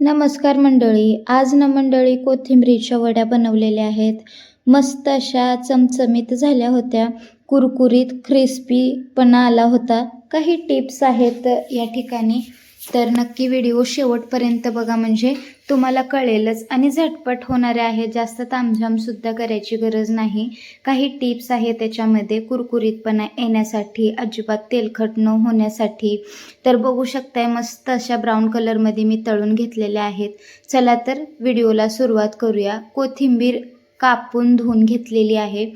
नमस्कार मंडळी आज ना मंडळी कोथिंबरीच्या वड्या बनवलेल्या आहेत. मस्त अशा चमचमीत झाल्या होत्या. कुरकुरीत क्रिस्पीपणा आला होता. काही टिप्स आहेत या ठिकाणी. तर नक्की व्हिडिओ शेवटपर्यंत बघा म्हणजे तुम्हाला कळेलच. आणि झटपट होणारे आहेत जास्त तामझामसुद्धा करायची गरज नाही. काही टिप्स आहेत त्याच्यामध्ये. कुरकुरीतपणा येण्यासाठी अजिबात तेलखट न होण्यासाठी. तर बघू शकताय मस्त अशा ब्राऊन कलरमध्ये मी तळून घेतलेल्या आहेत. चला तर व्हिडिओला सुरुवात करूया. कोथिंबीर कापून धुवून घेतलेली आहे.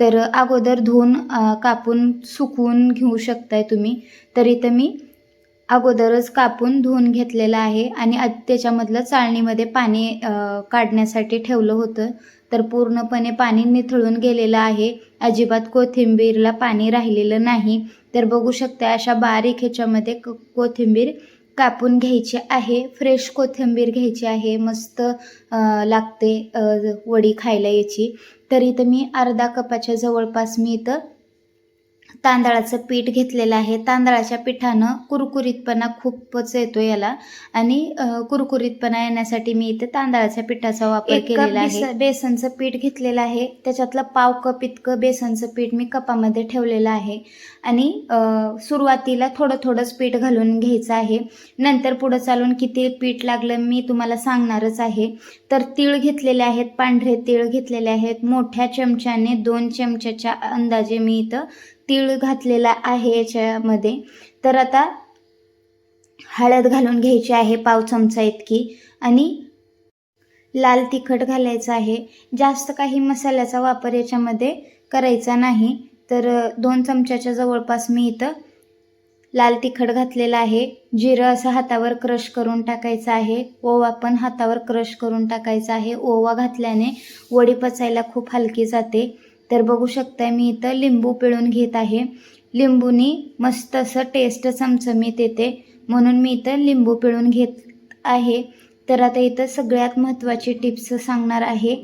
तर अगोदर धुवून कापून सुकवून घेऊ शकताय तुम्ही. तर इथं मी अगोदरच कापून धुवून घेतलेलं आहे आणि त्याच्यामधलं चाळणीमध्ये पाणी काढण्यासाठी ठेवलं होतं. तर पूर्णपणे पाणी निथळून गेलेलं आहे. अजिबात कोथिंबीरला पाणी राहिलेलं नाही. तर बघू शकता अशा बारीक ह्याच्यामध्ये क कोथिंबीर कापून घ्यायची आहे. फ्रेश कोथिंबीर घ्यायची आहे. मस्त लागते वडी खायला याची. तर इथं मी अर्धा कपाच्या जवळपास मी इथं तांदळाचं पीठ घेतलेलं आहे. तांदळाच्या पिठानं कुरकुरीतपणा खूपच येतो याला. आणि कुरकुरीतपणा येण्यासाठी मी इथे तांदळाच्या पिठाचा वापर केलेला आहे. बेस- बेसनचं पीठ घेतलेलं आहे. त्याच्यातलं पाव कप इतकं बेसनचं पीठ मी कपामध्ये ठेवलेलं आहे. आणि सुरुवातीला थोडं थोडंच पीठ घालून घ्यायचं आहे. नंतर पुढं चालून किती पीठ लागलं मी तुम्हाला सांगणारच आहे. तर तीळ घेतलेले आहेत पांढरे तीळ घेतलेले आहेत. मोठ्या चमच्याने दोन चमच्याच्या अंदाजे मी इथं तीळ घातलेला आहे याच्यामध्ये. तर आता हळद घालून घ्यायची आहे पाव चमचा इतकी आणि लाल तिखट घालायचं आहे. जास्त काही मसाल्याचा वापर याच्यामध्ये करायचा नाही. तर दोन चमच्याच्या जवळपास मी इथं लाल तिखट घातलेलं आहे. जिरं असं हातावर क्रश करून टाकायचं आहे. ओवा पण हातावर क्रश करून टाकायचा आहे. ओवा घातल्याने वडी पचायला खूप हलकी जाते. तर बघू शकताय मी इथं लिंबू पिळून घेत आहे. लिंबूनी मस्त असं टेस्ट चमचमीत येते. म्हणून मी इथं लिंबू पिळून घेत आहे. तर आता इथं सगळ्यात महत्त्वाची टिप्स सांगणार आहे.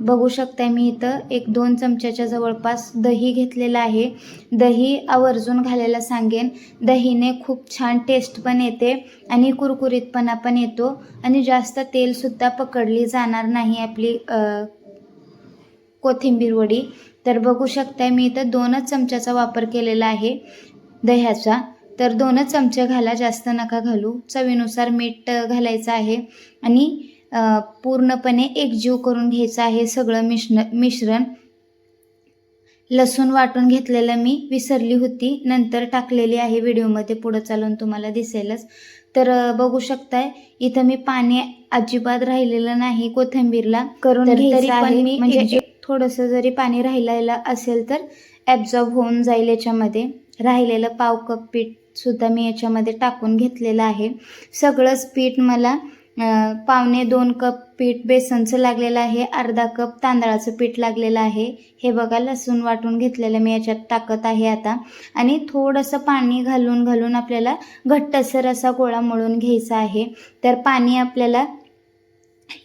बघू शकताय मी इथं एक दोन चमच्याच्या जवळपास दही घेतलेलं आहे. दही आवर्जून घालायला सांगेन. दहीने खूप छान टेस्ट पण येते आणि कुरकुरीतपणा पण येतो. आणि जास्त तेलसुद्धा पकडली जाणार नाही आपली कोथिंबीर वडी. तर बघू शकताय मी इथं दोनच चमच्याचा वापर केलेला आहे दह्याचा. तर दोनच चमचे घाला जास्त नका घालू. चवीनुसार मीठ घालायचं आहे. आणि पूर्णपणे एकजीव करून घ्यायचं आहे सगळं मिश्र मिश्रण. लसूण वाटून घेतलेलं मी विसरली होती नंतर टाकलेली आहे व्हिडिओमध्ये पुढं चालून तुम्हाला दिसेलच. तर बघू शकताय इथं मी पाणी अजिबात राहिलेलं नाही कोथिंबीरला. करून तर पण मी म्हणजे थोडंसं जरी पाणी राहिलेलं असेल तर ॲब्झॉर्ब होऊन जाईल याच्यामध्ये. राहिलेलं पाव कप पीठ सुद्धा मी याच्यामध्ये टाकून घेतलेलं आहे. सगळंच पीठ मला पावणे दोन कप पीठ बेसनचं लागलेलं आहे अर्धा कप तांदळाचं पीठ लागलेलं आहे. हे बघा लसूण वाटून घेतलेलं मी याच्यात टाकत आहे आता. आणि थोडंसं पाणी घालून घालून आपल्याला घट्टसर असा गोळा मळून घ्यायचा आहे. तर पाणी आपल्याला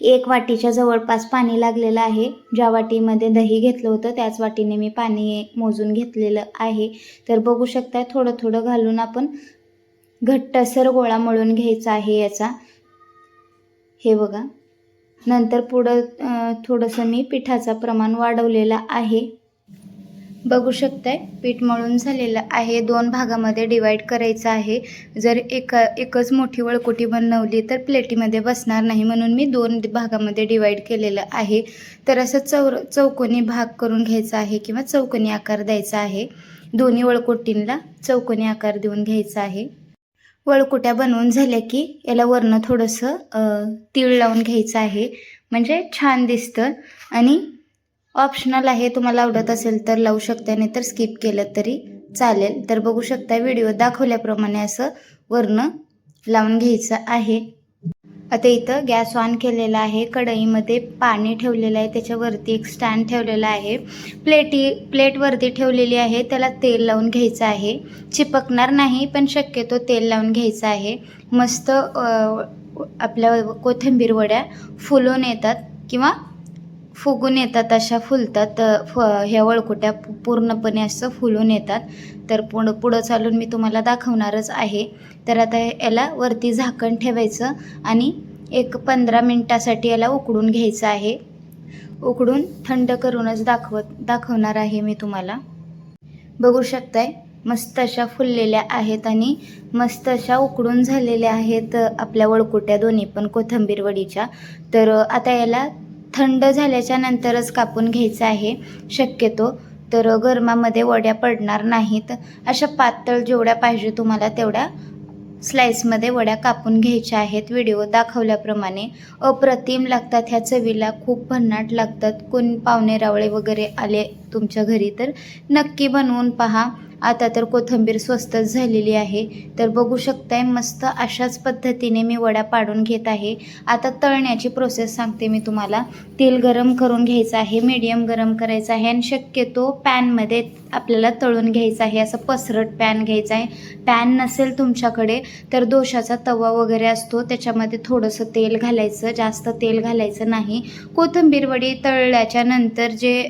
एक वाटीच्या जवळपास पाणी लागलेलं आहे. ज्या वाटीमध्ये दही घेतलं होतं त्याच वाटीने मी पाणी मोजून घेतलेलं आहे. तर बघू शकता थोडं थोडं घालून आपण घट्टसर गोळा मळून घ्यायचा आहे याचा. हे बघा. नंतर पुढं थोडंसं मी पिठाचं प्रमाण वाढवलेलं आहे. बघू शकताय. पीठ मळून झालेलं आहे. दोन भागामध्ये डिवाईड करायचं आहे. जर एका एकच मोठी वळकोटी बनवली तर प्लेटीमध्ये बसणार नाही. म्हणून मी दोन भागामध्ये डिवाईड केलेलं आहे. तर असं चौर चौकोनी भाग करून घ्यायचा आहे किंवा चौकोनी आकार द्यायचा आहे. दोन्ही वळकोटींना चौकोनी आकार देऊन घ्यायचा आहे. वळकुट्या बनवून झाल्या की याला वरनं थोडंसं तीळ लावून घ्यायचं आहे. म्हणजे छान दिसतं. आणि ऑप्शनल आहे तुम्हाला आवडत असेल तर लावू शकता नाही तर स्किप केलं तरी चालेल. तर बघू शकता व्हिडिओ दाखवल्याप्रमाणे असं वरनं लावून घ्यायचं आहे. आता इथं गॅस ऑन केलेला आहे कढईमध्ये पाणी ठेवलेलं आहे त्याच्यावरती एक स्टँड ठेवलेला आहे. प्लेटी प्लेटवरती ठेवलेली आहे त्याला तेल लावून घ्यायचं आहे. चिपकणार नाही पण शक्यतो तेल लावून घ्यायचं आहे. मस्त आपल्या कोथिंबीर वड्या फुलून येतात किंवा फुगून येतात अशा फुलतात. फ ह्या वळकुट्या पूर्णपणे असं फुलून येतात. तर पुढं पुढं चालून मी तुम्हाला दाखवणारच आहे. तर आता याला वरती झाकण ठेवायचं आणि एक पंधरा मिनटासाठी याला उकडून घ्यायचं आहे. उकडून थंड करूनच दाखवत दाखवणार आहे मी तुम्हाला. बघू शकताय मस्त अशा फुललेल्या आहेत आणि मस्त अशा उकडून झालेल्या आहेत आपल्या वळकुट्या दोन्ही पण कोथिंबीर वडीच्या. तर आता याला थंड झाल्याच्या नंतरच कापून घ्यायचं आहे. शक्यतो तर गरमामध्ये वड्या पडणार नाहीत. अशा पातळ जेवढ्या पाहिजे तुम्हाला तेवढ्या स्लाइसमध्ये वड्या कापून घ्यायच्या आहेत. व्हिडिओ दाखवल्याप्रमाणे अप्रतिम लागतात ह्या चवीला. खूप भन्नाट लागतात. कोण पाहुणे रावळे वगैरे आले तुमच्या घरी तर नक्की बनवून पहा. आता तर कोथिंबीर स्वस्तच झालेली आहे. तर बघू शकताय मस्त अशाच पद्धतीने मी वड्या पाडून घेत आहे. आता तळण्याची प्रोसेस सांगते मी तुम्हाला. तेल गरम करून घ्यायचं आहे मीडियम गरम करायचं आहे आणि शक्यतो पॅनमध्ये आपल्याला तळून घ्यायचं आहे. असं पसरट पॅन घ्यायचं आहे. पॅन नसेल तुमच्याकडे तर दोशाचा तवा वगैरे असतो. त्याच्यामध्ये थोडंसं तेल घालायचं जास्त तेल घालायचं नाही. कोथिंबीर वडी तळल्याच्या नंतर जे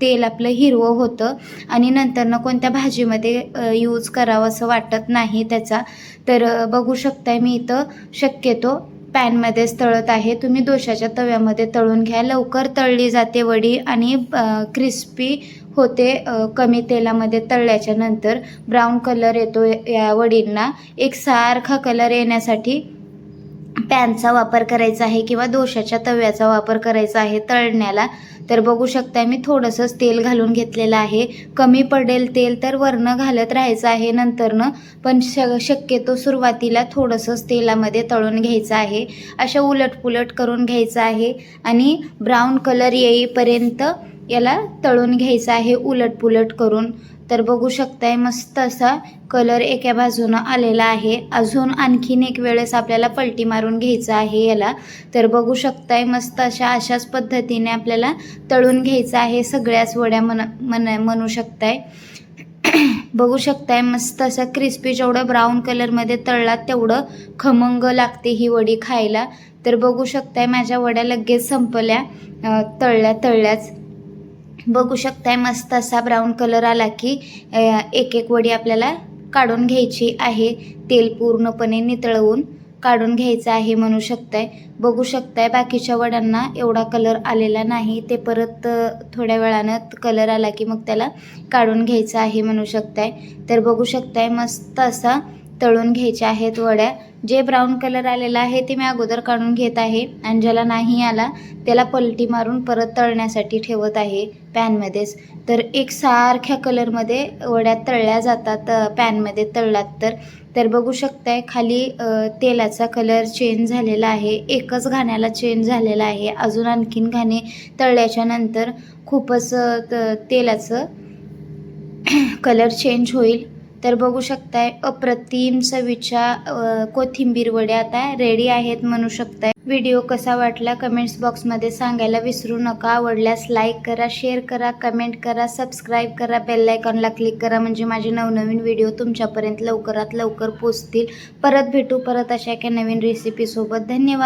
तेल आपलं हिरवं होतं आणि नंतरनं कोणत्या भाजीमध्ये यूज करावं असं वाटत नाही त्याचा. तर बघू शकताय मी इथं. शक्यतो पॅनमध्येच तळत आहे. तुम्ही दोशाच्या तव्यामध्ये तळून घ्या. लवकर तळली जाते वडी आणि क्रिस्पी होते कमी तेलामध्ये तळल्याच्या नंतर. ब्राऊन कलर येतो या वडींना. एक सारखा कलर येण्यासाठी पॅनचा वापर करायचा आहे किंवा दोशाच्या तव्याचा वापर करायचा आहे तळण्याला. तर बघू शकता मी थोडंसंच तेल घालून घेतलेलं आहे. कमी पडेल तेल तर वरनं घालत राहायचं आहे नंतरनं पण श शक्यतो सुरुवातीला थोडंसंच तेलामध्ये तळून घ्यायचं आहे. अशा उलटपुलट करून घ्यायचं आहे आणि ब्राऊन कलर येईपर्यंत याला तळून घ्यायचं आहे उलटपुलट करून. तर बघू शकताय मस्त असा कलर एका बाजूनं आलेला आहे. अजून आणखीन एक वेळेस आपल्याला पलटी मारून घ्यायचं आहे याला. तर बघू शकताय मस्त अशा अशाच पद्धतीने आपल्याला तळून घ्यायचं आहे. सगळ्याच वड्या मन म्हण म्हणू शकताय. बघू शकताय मस्त असं क्रिस्पी जेवढं ब्राऊन कलरमध्ये तळला तेवढं खमंग लागते ही वडी खायला. तर बघू शकताय माझ्या वड्या लगेच संपल्या. तळल्या तळल्याच. बघू शकताय मस्त असा ब्राऊन कलर आला की एक एक वडी आपल्याला काढून घ्यायची आहे. तेल पूर्णपणे नितळवून काढून घ्यायचं आहे म्हणू शकताय. बघू शकताय बाकीच्या वड्यांना एवढा कलर आलेला नाही. ते परत थोड्या वेळानं कलर आला की मग त्याला काढून घ्यायचं आहे म्हणू शकताय. तर बघू शकताय मस्त असा तळून घ्यायच्या आहेत वड्या. जे ब्राऊन कलर आलेला आहे ते मी अगोदर काढून घेत आहे. आणि ज्याला नाही आला त्याला पलटी मारून परत तळण्यासाठी ठेवत आहे पॅनमध्येच तर एक सारख्या कलरमध्ये वड्या तळल्या जातात पॅनमध्ये तळलात तर. तर बघू शकताय खाली तेलाचा कलर चेंज झालेला आहे. एकच घाण्याला चेंज झालेला आहे. अजून आणखीन घाणे तळल्याच्या नंतर खूपच त- तेलाचं कलर चेंज होईल. तर बघू शकताय अप्रतिम चवीच्या अ, कोथिंबीर वड्या आता रेडी आहेत म्हणू शकताय. व्हिडिओ कसा वाटला कमेंट्स बॉक्समध्ये सांगायला विसरू नका. आवडल्यास लाईक करा शेअर करा कमेंट करा सबस्क्राईब करा बेल आयकॉनला क्लिक करा म्हणजे माझे नवनवीन व्हिडिओ तुमच्यापर्यंत लवकरात लवकर पोचतील. परत भेटू परत अशा एका नवीन रेसिपीसोबत धन्यवाद.